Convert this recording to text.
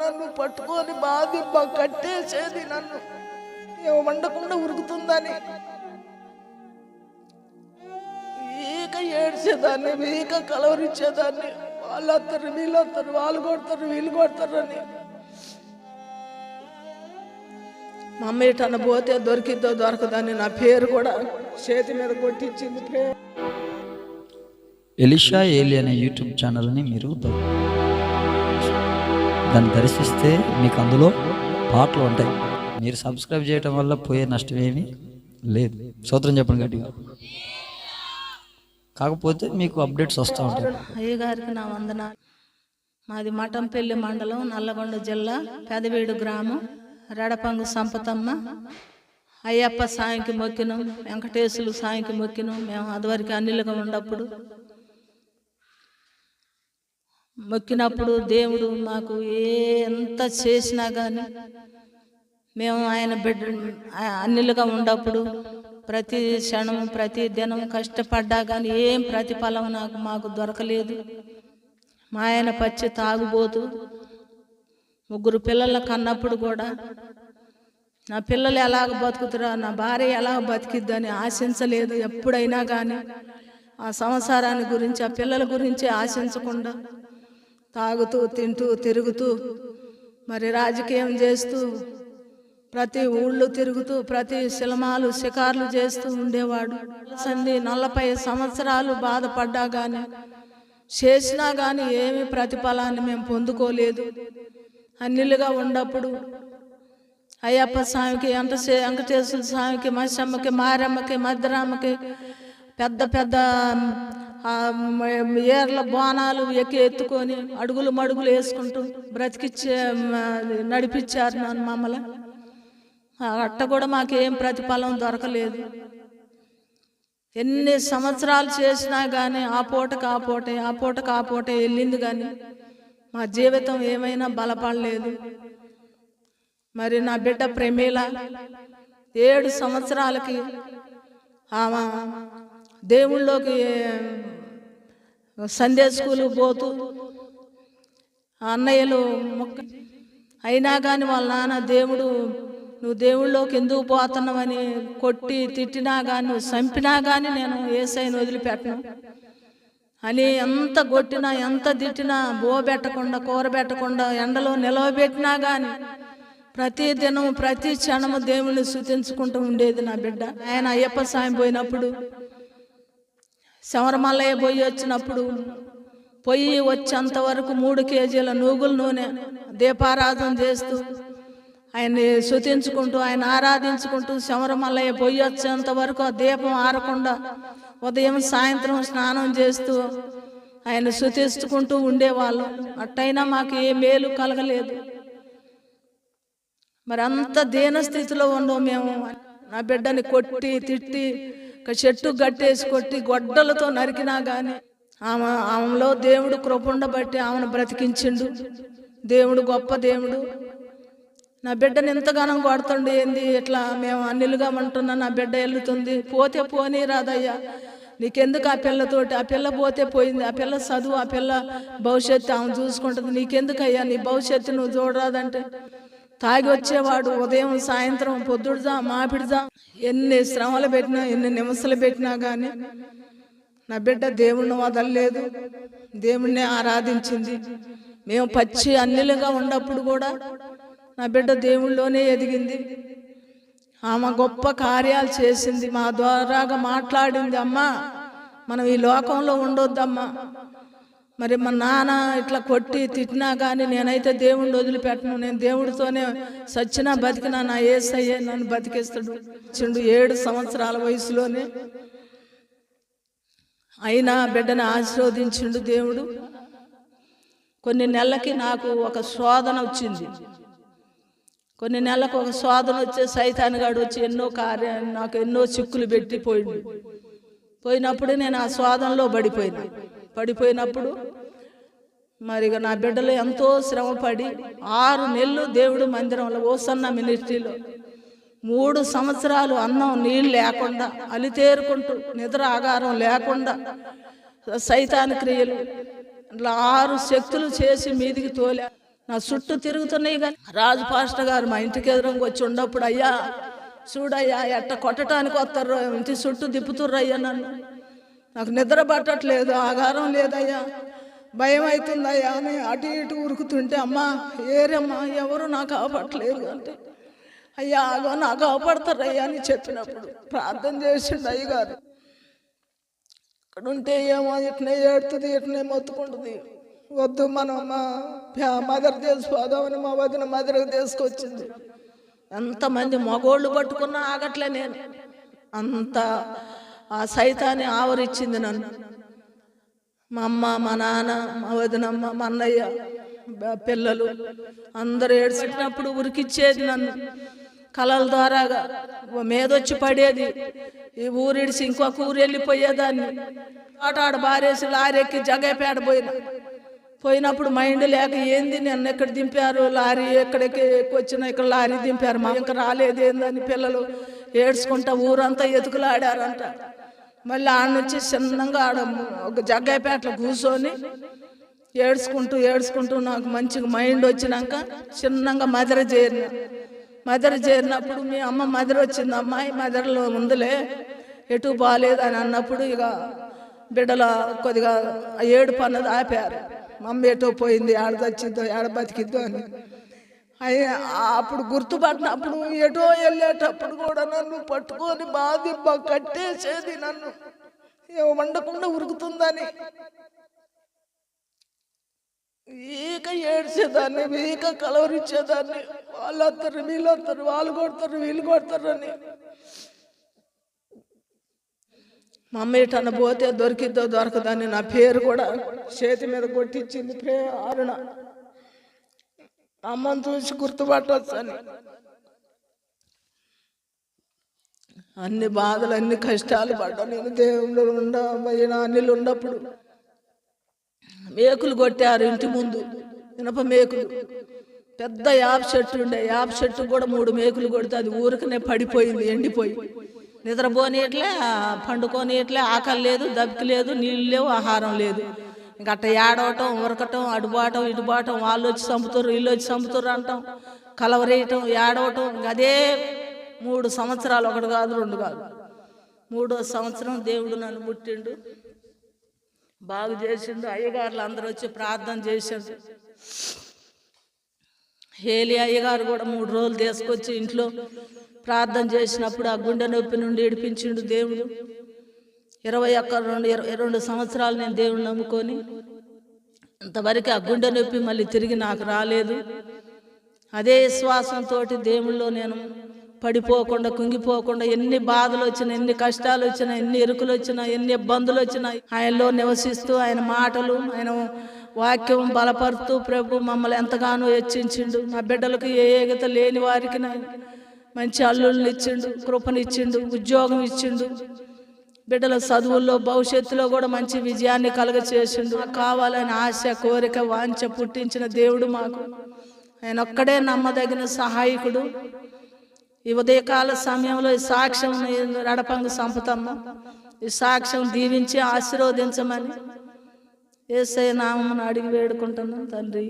నన్ను పట్టుకొని బాధింప కట్టేసేది నన్ను. ఏమో వండకుండా ఉరుకుతుందని. వీక ఏడ్చేదాన్ని వీక కలవరిచ్చేదాన్ని. వాళ్ళు వస్తారు వీళ్ళు వస్తారు వాళ్ళు కొడతారు వీళ్ళు కొడతారు అని మా అమ్మ ఇటన్న పోతే దొరికిద్దో దొరకదని నా పేరు కూడా చేతి మీద కొట్టించింది. ఎలిషా ఏలి అనే యూట్యూబ్ ఛానల్ని మీరు దాన్ని దర్శిస్తే మీకు అందులో పాటలు ఉంటాయి. మీరు సబ్స్క్రైబ్ చేయటం వల్ల పోయే నష్టం ఏమీ లేదు. సూత్రం చెప్పండి గట్టిగా. కాకపోతే మీకు అప్డేట్స్ వస్తూ ఉంటాయి. అయ్యగారికి నా వందనాలు. మాది మఠంపల్లి మండలం నల్లగొండ జిల్లా పెదవీడు గ్రామం రెడపంగు సంపతమ్మ. అయ్యప్ప సాయంకి మొక్కినాం వెంకటేశులు సాయంకి మొక్కినాం. మేము అదివరకు అన్నిలుగా ఉన్నప్పుడు మొక్కినప్పుడు దేవుడు మాకు ఏ ఎంత చేసినా కానీ మేము ఆయన బిడ్డ అన్నిలుగా ఉన్నప్పుడు ప్రతి క్షణం ప్రతి దినం కష్టపడ్డా కానీ ఏం ప్రతిఫలం నాకు మాకు దొరకలేదు. మా ఆయన పచ్చి తాగుబోతు ముగ్గురు పిల్లల కన్నప్పుడు కూడా నా పిల్లలు ఎలాగ బతుకుతారో నా భార్య ఎలా బతికిద్దని ఆశించలేదు ఎప్పుడైనా కానీ ఆ సంసారాన్ని గురించి ఆ పిల్లల గురించి ఆశించకుండా తాగుతూ తింటూ తిరుగుతూ మరి రాజకీయం చేస్తూ ప్రతి ఊళ్ళు తిరుగుతూ ప్రతి సినిమాలు షికార్లు చేస్తూ ఉండేవాడు. సంధి నలభై సంవత్సరాలు బాధపడ్డా కానీ చేసినా కానీ ఏమి ప్రతిఫలాన్ని మేము పొందుకోలేదు. అన్నిలుగా ఉన్నప్పుడు అయ్యప్ప స్వామికి ఎంత వెంకటేశ్వర స్వామికి మసమ్మకి మారమ్మకి మద్దరామ్మకి పెద్ద పెద్ద ఏర్ల బోనాలు ఎక్కి ఎత్తుకొని అడుగులు మడుగులు వేసుకుంటూ బ్రతికిచ్చే నడిపించారు నన్ను మమ్మల్ని. అట్ట కూడా మాకేం ప్రతిఫలం దొరకలేదు. ఎన్ని సంవత్సరాలు చేసినా కానీ ఆ పూటకు ఆ పూటే ఆ పూటకు ఆ పూటే వెళ్ళింది కానీ మా జీవితం ఏమైనా బలపడలేదు. మరి నా బిడ్డ ప్రమీల ఏడు సంవత్సరాలకి ఆమె దేవుళ్ళలోకి సండే స్కూల్ పోతూ అన్నయ్యలు మొక్క అయినా కానీ వాళ్ళ నాన్న దేవుడు నువ్వు దేవుళ్ళలోకి ఎందుకు పోతున్నావని కొట్టి తిట్టినా కానీ నువ్వు చంపినా కానీ నేను ఏసైని వదిలిపెట్టను. అని ఎంత కొట్టినా ఎంత తిట్టినా బో పెట్టకుండా కూర పెట్టకుండా ఎండలో నిలవబెట్టినా కానీ ప్రతి దినం ప్రతి క్షణము దేవుణ్ణి శుతించుకుంటూ ఉండేది నా బిడ్డ. ఆయన అయ్యప్ప సాయం పోయినప్పుడు శవరమల్లయ్య పోయి వచ్చినప్పుడు పొయ్యి వచ్చేంత వరకు మూడు కేజీల నూగుల నూనె దీపారాధన చేస్తూ ఆయన్ని శుతించుకుంటూ ఆయన ఆరాధించుకుంటూ శవరమల్లయ్య పొయ్యి వచ్చేంత వరకు ఆ దీపం ఆరకుండా ఉదయం సాయంత్రం స్నానం చేస్తూ ఆయన శుతించుకుంటూ ఉండేవాళ్ళం. అట్టయినా మాకు ఏ మేలు కలగలేదు. మరి అంత దీన స్థితిలో ఉండవు మేము. నా బిడ్డని కొట్టి తిట్టి ఒక చెట్టు గట్టేసి కొట్టి గొడ్డలతో నరికినా గాని ఆమె ఆమెలో దేవుడు కృపండ బట్టి ఆమెను బ్రతికించిండు. దేవుడు గొప్ప దేవుడు. నా బిడ్డని ఎంతగానం కొడుతుండు ఏంది? ఇట్లా మేము అన్నిలుగా అంటున్నా నా బిడ్డ వెళ్తుంది పోతే పోనీ రాదయ్యా. నీకెందుకు ఆ పిల్లతోటి ఆ పిల్ల పోతే పోయింది. ఆ పిల్ల చదువు ఆ పిల్ల భవిష్యత్తు ఆమె చూసుకుంటుంది. నీకెందుకయ్యా? నీ భవిష్యత్తు నువ్వు చూడరాదంటే. తాగి వచ్చేవాడు ఉదయం సాయంత్రం పొద్దుడుదా మాపిడిదా ఎన్ని శ్రమలు పెట్టినా ఎన్ని నిమిషాలు పెట్టినా కానీ నా బిడ్డ దేవుణ్ణి వదలలేదు దేవుణ్ణి ఆరాధించింది. మేము పచ్చి అన్నిలుగా ఉన్నప్పుడు కూడా నా బిడ్డ దేవుళ్ళలోనే ఎదిగింది. ఆమె గొప్ప కార్యాలు చేసింది. మా ద్వారాగా మాట్లాడింది. అమ్మా మనం ఈ లోకంలో ఉండొద్దమ్మా. మరి మా నాన్న ఇట్లా కొట్టి తిట్టినా కానీ నేనైతే దేవుణ్ణి వదిలిపెట్టను. నేను దేవుడితోనే సచ్చినా బతికినా నా ఏసయ్యే నన్ను బతికేస్తాడు. చిండు ఏడు సంవత్సరాల వయసులోనే అయినా బిడ్డను ఆశీర్వదించిండు దేవుడు. కొన్ని నెలలకి నాకు ఒక శోధన వచ్చింది. కొన్ని నెలలకు ఒక శోధన వచ్చే సైతాన్గాడు వచ్చి ఎన్నో కార్య నాకు ఎన్నో చిక్కులు పెట్టి పోయిండు పోయినప్పుడు నేను ఆ శోధనలో పడిపోయినా. పడిపోయినప్పుడు మరి ఇక నా బిడ్డలు ఎంతో శ్రమపడి ఆరు నెలలు దేవుడు మందిరంలో ఓసన్న మినిస్ట్రీలో. మూడు సంవత్సరాలు అన్నం నీళ్ళు లేకుండా అలితేరుకుంటూ నిద్ర ఆగారం లేకుండా సైతాన్ క్రియలు ఇట్లా ఆరు శక్తులు చేసి మీదికి తోలే. నా చుట్టూ తిరుగుతున్నాయి కానీ రాజు పాస్టర్ గారు మా ఇంటికి ఎదురంగా వచ్చి ఉన్నప్పుడు అయ్యా చూడయ్యా ఎట్ట కొట్టడానికి వస్తారు ఇంటి చుట్టూ తిప్పుతుర్రు అయ్యా నన్ను. నాకు నిద్ర పట్టట్లేదు ఆగారం లేదయ్యా. భయం అవుతుందయ్యా అని అటు ఇటు ఉరుకుతుంటే అమ్మా ఏరమ్మా ఎవరు నాకు కాపాడలేరు అంటే అయ్యా ఆగో నాకు ఆపడతారయ్యా అని చెప్పినప్పుడు ప్రార్థన చేసిండు అయ్యగారు. అక్కడ ఉంటే ఏమో ఇట్నే ఏడుతుంది ఇట్నే మొత్తుకుంటుంది. వద్దు మనం మా ఫ్యా- మదర్ తీసుకుపోదామని మా వదిన మదర్కి తీసుకొచ్చింది. ఎంతమంది మగోళ్ళు పట్టుకున్నా ఆగట్లే నేను. అంత ఆ సైతాన్ని ఆవరించింది నన్ను. మా అమ్మ మా నాన్న మా వదినమ్మ మా అన్నయ్య పిల్లలు అందరూ ఏడ్చినప్పుడు ఉరికిచ్చేది నన్ను. కళల ద్వారాగా మీదొచ్చి పడేది. ఈ ఊరిడిసి ఇంకొక ఊరు వెళ్ళిపోయేదాన్ని. ఆట ఆడ బారేసి లారెక్కి జగైపేట పోయిన. పోయినప్పుడు మైండ్ లేక ఏంది నన్ను ఎక్కడ దింపారు? లారీ ఎక్కడికి వచ్చిన ఇక్కడ లారీ దింపారు. మా ఇంకా రాలేదు ఏందని పిల్లలు ఏడ్చుకుంటా ఊరంతా ఎతుకులాడారంట. మళ్ళీ ఆడ నుంచి చిన్నంగా ఆడ ఒక జగ్గాయపేటలో కూర్చొని ఏడ్చుకుంటూ ఏడ్చుకుంటూ నాకు మంచిగా మైండ్ వచ్చినాక చిన్నంగా మదర చేరిన. మదర చేరినప్పుడు మీ అమ్మ మదర వచ్చింది అమ్మాయి మదరలో ఉందిలే ఎటు బాగాలేదు అని అన్నప్పుడు ఇక బిడ్డల కొద్దిగా ఏడు అన్నది ఆపారు. మమ్మీ ఎటో పోయింది ఆడ తెచ్చిద్దో ఆడ బతికిద్దో అని. అయ్యా అప్పుడు గుర్తుపట్టినప్పుడు ఎటో వెళ్ళేటప్పుడు కూడా నన్ను పట్టుకొని బాధింప కట్టేసేది నన్ను. ఏమో వండకుండా ఉరుకుతుందని. ఈక ఏడ్చేదాన్ని ఈక కలవరిచ్చేదాన్ని. వాళ్ళు వస్తారు వీళ్ళు వస్తారు వాళ్ళు కొడతారు వీళ్ళు కొడతారు అని మా అమ్మ ఇటన్న పోతే దొరికిద్దో దొరకదని నా పేరు కూడా చేతి మీద కొట్టించింది ప్రే అరుణ అమ్మని చూసి గుర్తుపట్టవచ్చు అని అన్ని బాధలు అన్ని కష్టాలు పడ్డా. నేను దేవుళ్ళు ఉండ పోయిన అన్నిలు ఉన్నప్పుడు మేకులు కొట్టారు ఇంటి ముందు. ఇనప మేకులు. పెద్ద యాప చెట్టు ఉండే. యాప చెట్టు కూడా మూడు మేకులు కొడితే అది ఊరికనే పడిపోయింది ఎండిపోయి. నిద్రపోనిట్లే పండుకోనీయట్లే ఆకలి లేదు దప్పికి లేదు నీళ్ళు లేవు ఆహారం లేదు. ఇంకా అట్ట ఏడవటం ఉరకటం అడుబాటం ఇటుబాటం వాళ్ళు వచ్చి చంపుతారు వీళ్ళు వచ్చి చంపుతారు అంటాం. కలవరేయటం ఏడవటం ఇంకా అదే మూడు సంవత్సరాలు ఒకటి కాదు రెండు కాదు. మూడో సంవత్సరం దేవుడు నన్ను పుట్టిండు. బాగు చేసిండు. అయ్యగారులు అందరూ వచ్చి ప్రార్థన చేసిండు హేలి అయ్యగారు కూడా మూడు రోజులు తీసుకొచ్చి ఇంట్లో ప్రార్థన చేసినప్పుడు ఆ గుండె నొప్పి నుండి ఏడిపించిండు దేవుడు. ఇరవై ఒక్క రెండు ఇరవై రెండు సంవత్సరాలు నేను దేవుడిని నమ్ముకొని ఇంతవరకు ఆ గుండె నొప్పి మళ్ళీ తిరిగి నాకు రాలేదు. అదే విశ్వాసంతో దేవుళ్ళో నేను పడిపోకుండా కుంగిపోకుండా ఎన్ని బాధలు వచ్చినా ఎన్ని కష్టాలు వచ్చినా ఎన్ని ఇరుకులు వచ్చినా ఎన్ని ఇబ్బందులు వచ్చినా ఆయనలో నివసిస్తూ ఆయన మాటలు ఆయన వాక్యం బలపరుతూ ప్రభు మమ్మల్ని ఎంతగానో హెచ్చించిండు. మా బిడ్డలకు ఏ ఏగత లేని వారికి నాయన మంచి అల్లుల్ని ఇచ్చిండు కృపనిచ్చిండు ఉద్యోగం ఇచ్చిండు. బిడ్డల చదువుల్లో భవిష్యత్తులో కూడా మంచి విజయాన్ని కలగచేసిండు. కావాలని ఆశ కోరిక వాంఛ పుట్టించిన దేవుడు మాకు. ఆయన ఒక్కడే నమ్మదగిన సహాయకుడు. ఈ ఉదయకాల సమయంలో ఈ సాక్ష్యం రడపంగ సంపుతమ్మ ఈ సాక్ష్యం దీవించి ఆశీర్వదించమని ఏసై నామను అడిగి వేడుకుంటున్నాం తండ్రి.